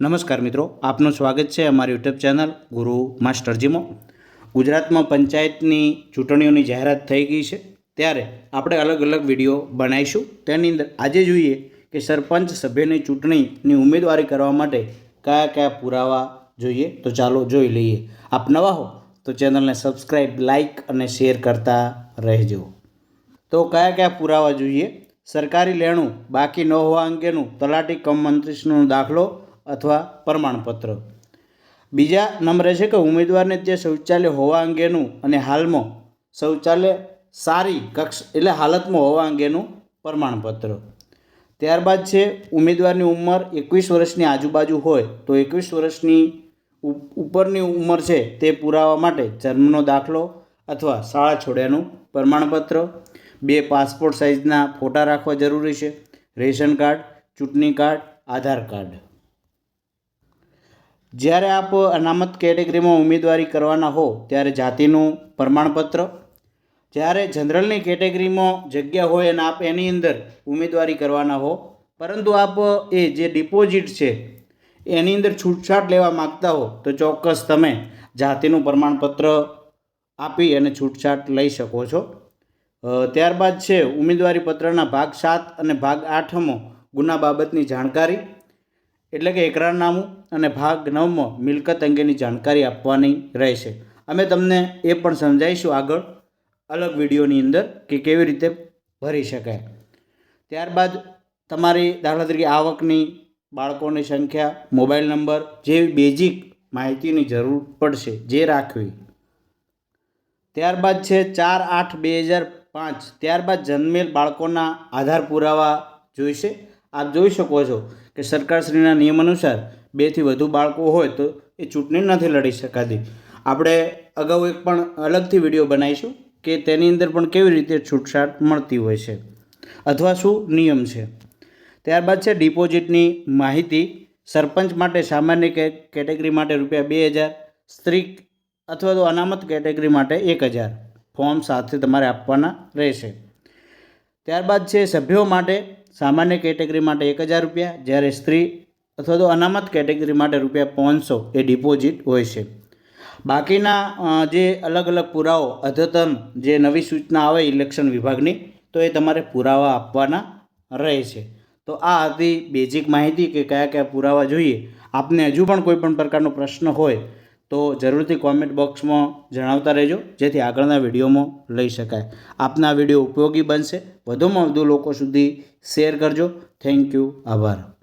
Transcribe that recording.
નમસ્કાર મિત્રો, આપનું સ્વાગત છે અમારી યુટ્યુબ ચેનલ ગુરુ માસ્ટરજીમાં ગુજરાતમાં પંચાયતની ચૂંટણીઓની જાહેરાત થઈ ગઈ છે. ત્યારે આપણે અલગ અલગ વીડિયો બનાવીશું. તેની અંદર આજે જોઈએ કે સરપંચ સભ્યની ચૂંટણીની ઉમેદવારી કરવા માટે કયા કયા પુરાવા જોઈએ. તો ચાલો જોઈ લઈએ. આપ નવા હો તો ચેનલને સબસ્ક્રાઈબ લાઇક અને શેર કરતા રહેજો. તો કયા કયા પુરાવા જોઈએ? સરકારી લેણું બાકી ન હોવા અંગેનું તલાટી કમ મંત્રીશ્રીનો દાખલો અથવા પ્રમાણપત્ર. બીજા નંબરે છે કે ઉમેદવારને તે શૌચાલય હોવા અંગેનું અને હાલમાં શૌચાલય સારી કક્ષ એટલે હાલતમાં હોવા અંગેનું પ્રમાણપત્ર. ત્યારબાદ છે ઉમેદવારની ઉંમર એકવીસ વર્ષની આજુબાજુ હોય તો એકવીસ વર્ષની ઉપ- ઉપરની ઉંમર છે તે પુરાવા માટે જન્મનો દાખલો અથવા શાળા છોડ્યાનું પ્રમાણપત્ર. બે પાસપોર્ટ સાઇઝના ફોટા રાખવા જરૂરી છે. રેશન કાર્ડ, ચૂંટણી કાર્ડ, આધાર કાર્ડ. જ્યારે આપ અનામત કેટેગરીમાં ઉમેદવારી કરવાના હો, ત્યારે જાતિનું પ્રમાણપત્ર. જ્યારે જનરલની કેટેગરીમાં જગ્યા હોય અને આપ એની અંદર ઉમેદવારી કરવાના હો, પરંતુ આપ એ જે ડિપોઝિટ છે, એની અંદર છૂટછાટ લેવા માગતા હો, તો ચોક્કસ તમે જાતિનું પ્રમાણપત્ર આપી અને છૂટછાટ લઈ શકો છો. ત્યારબાદ છે ઉમેદવારી પત્રના ભાગ સાત અને ભાગ આઠમો ગુના બાબતની જાણકારી. એટલે કે એકરારનામું અને ભાગ નવમાં મિલકત અંગેની જાણકારી આપવાની રહેશે. અમે તમને એ પણ સમજાવીશું આગળ અલગ વિડીયોની અંદર કે કેવી રીતે ભરી શકાય. ત્યારબાદ તમારી દાખલા તરીકે આવકની, બાળકોની સંખ્યા, મોબાઈલ નંબર જેવી બેઝિક માહિતીની જરૂર પડશે જે રાખવી. ત્યારબાદ છે ચાર આઠ બે હજાર પાંચ. ત્યારબાદ જન્મેલ બાળકોના આધાર પુરાવા જોઈશે. આપ જોઈ શકો છો કે સરકારશ્રીના નિયમ અનુસાર બેથી વધુ બાળકો હોય તો એ ચૂંટણી નથી લડી શકાતી. આપણે અગાઉ એક પણ અલગથી વીડિયો બનાવીશું કે તેની અંદર પણ કેવી રીતે છૂટછાટ મળતી હોય છે અથવા શું નિયમ છે. ત્યારબાદ છે ડિપોઝિટની માહિતી. સરપંચ માટે સામાન્ય કે કેટેગરી માટે રૂપિયા બે હજાર સ્ત્રી અથવા તો અનામત કેટેગરી માટે એક હજાર ફોર્મ સાથે તમારે આપવાના રહેશે. ત્યારબાદ છે સભ્યો માટે સામાન્ય કેટેગરી માટે એક હજાર રૂપિયા, જ્યારે સ્ત્રી અથવા તો અનામત કેટેગરી માટે રૂપિયા પાંચસો એ ડિપોઝિટ હોય છે. બાકીના જે અલગ અલગ પુરાવો, અદ્યતન જે નવી સૂચના આવે ઇલેક્શન વિભાગની, તો એ તમારે પુરાવા આપવાના રહે છે. તો આ હતી બેઝિક માહિતી કે કયા કયા પુરાવા જોઈએ. આપને હજુ પણ કોઈ પણ પ્રકારનો પ્રશ્ન હોય તો જરૂરથી કોમેન્ટ બોક્સમાં જણાવતા રહેજો, જેથી આગળના વિડીયોમાં લઈ શકાય. આપના વીડિયો ઉપયોગી બનશે. વધુમાં વધુ લોકો સુધી શેર કરજો. થેન્ક યુ આભાર.